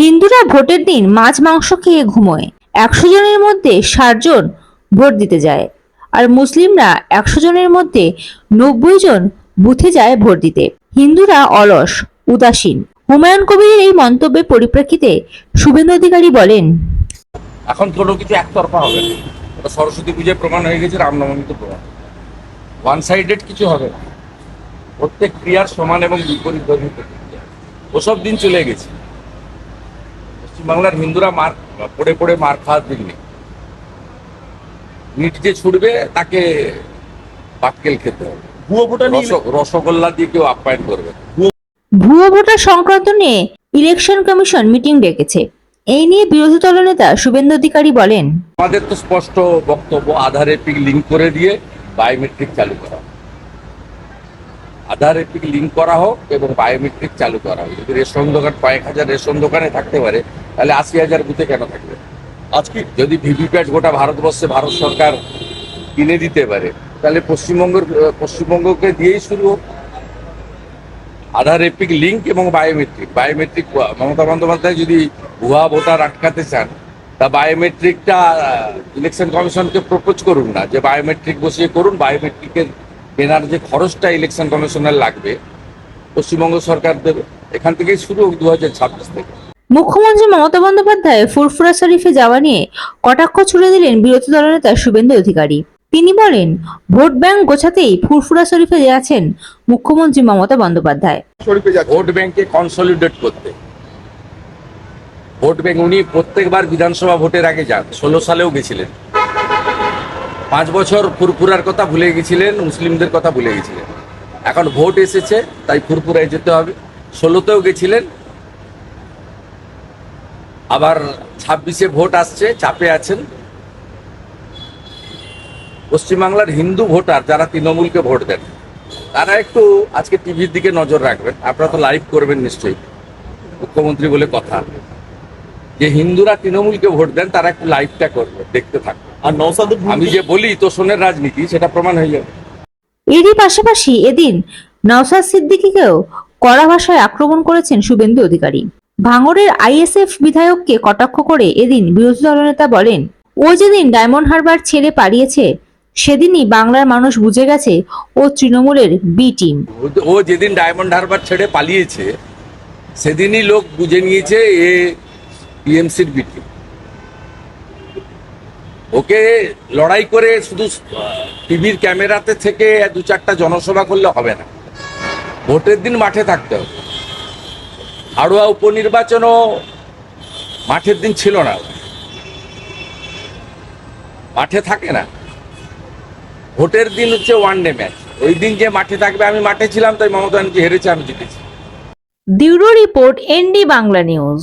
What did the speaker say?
হিন্দুরা ভোটের দিন মাছ মাংস খেয়ে ঘুমোয়। একশো জনের মধ্যে ষাট জন ভোট দিতে যায়। আর মুসলিমরা একশো জনের মধ্যে নব্বই জন বুথে যায় ভোট দিতে। হিন্দুরা অলস, উদাসীন। হুমায়ুন কবিরের এই মন্তব্যের পরিপ্রেক্ষিতে শুভেন্দু অধিকারী বলেন, এখন কোনো কিছু একতরফা হবে না। সরস্বতী পুজোয় প্রমাণ হয়ে গেছে রামনবমীতে প্রমাণ। ওয়ান সাইডেড কিছু হবে না। প্রত্যেক ক্রিয়ার সমান এবং বিপরীত ধর্মী প্রতিক্রিয়া। ওসব দিন চলে গেছে। পশ্চিমবাংলার হিন্দুরা মার পড়ে পড়ে মার খাওয়ার দিন নেই নিট যে ছুটবে তাকে পাটকেল খেতে হবে ভুয়ো ভোটার রসগোল্লা দিয়ে কেউ আপ্যায়ন করবে। ভুয়ো ভোটার সংক্রান্ত নিয়ে ইলেকশন কমিশন মিটিং ডেকেছে এই নিয়ে বিরোধী দলনেতা শুভেন্দু অধিকারী বলেন আমাদের তো স্পষ্ট বক্তব্য আধার এপিক লিঙ্ক করে দিয়ে বায়োমেট্রিক চালু করা। আধার এপিক লিঙ্ক করা হোক এবং বায়োমেট্রিক চালু করা হোক। যদি রেশন দোকান, কয়েক হাজার রেশন দোকানে থাকতে পারে, তাহলে আশি হাজার বুথে কেন থাকবে? আজকে যদি ভিভিপ্যাট গোটা ভারতবর্ষে ভারত সরকার কিনে দিতে পারে, তাহলে পশ্চিমবঙ্গের, পশ্চিমবঙ্গকে দিয়েই শুরু হোক। আধার এপিক লিঙ্ক এবং বায়োমেট্রিক বায়োমেট্রিক মমতা বন্দ্যোপাধ্যায় যদি ভুয়া ভোটার আটকাতে চান, তা বায়োমেট্রিকটা ইলেকশন কমিশনকে প্রপোজ করুন না। যে বায়োমেট্রিক বসিয়ে করুন বায়োমেট্রিকের কেনার যে খরচটা ইলেকশন কমিশনের লাগবে পশ্চিমবঙ্গ সরকার দেবে এখান থেকে শুরু হোক দু হাজার ছাব্বিশ থেকে। মুখ্যমন্ত্রী মমতা বন্দ্যোপাধ্যায় ফুরফুরা শরীফে যাওয়া নিয়ে কটাক্ষ ছুড়ে দিলেন বিরোধী দলনেতা শুভেন্দু অধিকারী। তিনি বলেন ভোট ব্যাংক গোছাতেই ফুরফুরা শরীফে যাচ্ছেন মুখ্যমন্ত্রী মমতা বন্দ্যোপাধ্যায়। শরীফে ভোট ব্যাংকে কনসলিডেট করতে। ভোট ব্যাংক উনি প্রত্যেকবার বিধানসভা ভোটের আগে যান ষোলো সালেও গেছিলেন। পাঁচ বছর ফুরফুরার কথা ভুলে গেছিলেন, মুসলিমদের কথা ভুলে গেছিলেন। এখন ভোট এসেছে, তাই ফুরফুরায় যেতে হবে। ষোলোতেও গেছিলেন। আবার ছাব্বিশে ভোট আসছে, চাপে আছেন। পশ্চিমবাংলার হিন্দু ভোটার যারা তৃণমূলকে ভোট দেন, তারা একটু আজকে টিভির দিকে নজর রাখবেন। আপনারা তো লাইভ করবেন নিশ্চয়ই। মুখ্যমন্ত্রী বলে কথা। যে হিন্দুরা তৃণমূলকে ভোট দেন, তারা একটু লাইভটা করবে, দেখতে থাকবে। আর আমি যে বলি তোষণের রাজনীতি সেটা প্রমাণ হয়ে যাবে। এরই পাশাপাশি এদিন নওসাদ সিদ্দিকীকেও কড়া ভাষায় আক্রমণ করেছেন শুভেন্দু অধিকারী। ভাঙড়ের আইএসএফ বিধায়ককে কটাক্ষ করে এদিন বিরোধী দলনেতা বলেন ও যেদিন ডায়মন্ড হারবার ছেড়ে পালিয়েছে সেদিনই বাংলার মানুষ বুঝে গেছে ও তৃণমূলের বি টিম। ও- যেদিন ডায়মন্ড হারবার ছেড়ে পালিয়েছে সেদিনই লোক বুঝে নিয়েছে এ টিএমসির বিটি ওকে লড়াই করে শুধু টিভির ক্যামেরাতে থেকে দু চারটা জনসভা করলে হবে না। ভোটের দিন মাঠে থাকতে হবে। হাড়ুয়া উপনির্বাচনও মাঠের দিন ছিল না। মাঠে থাকে না। ভোটের দিন হচ্ছে ওয়ান ডে ম্যাচ ওই দিন যে মাঠে থাকবে, আমি মাঠে ছিলাম, তাই মমতা ব্যানার্জি হেরেছে, আমি জিতেছি। Bureau report ND Bangla news.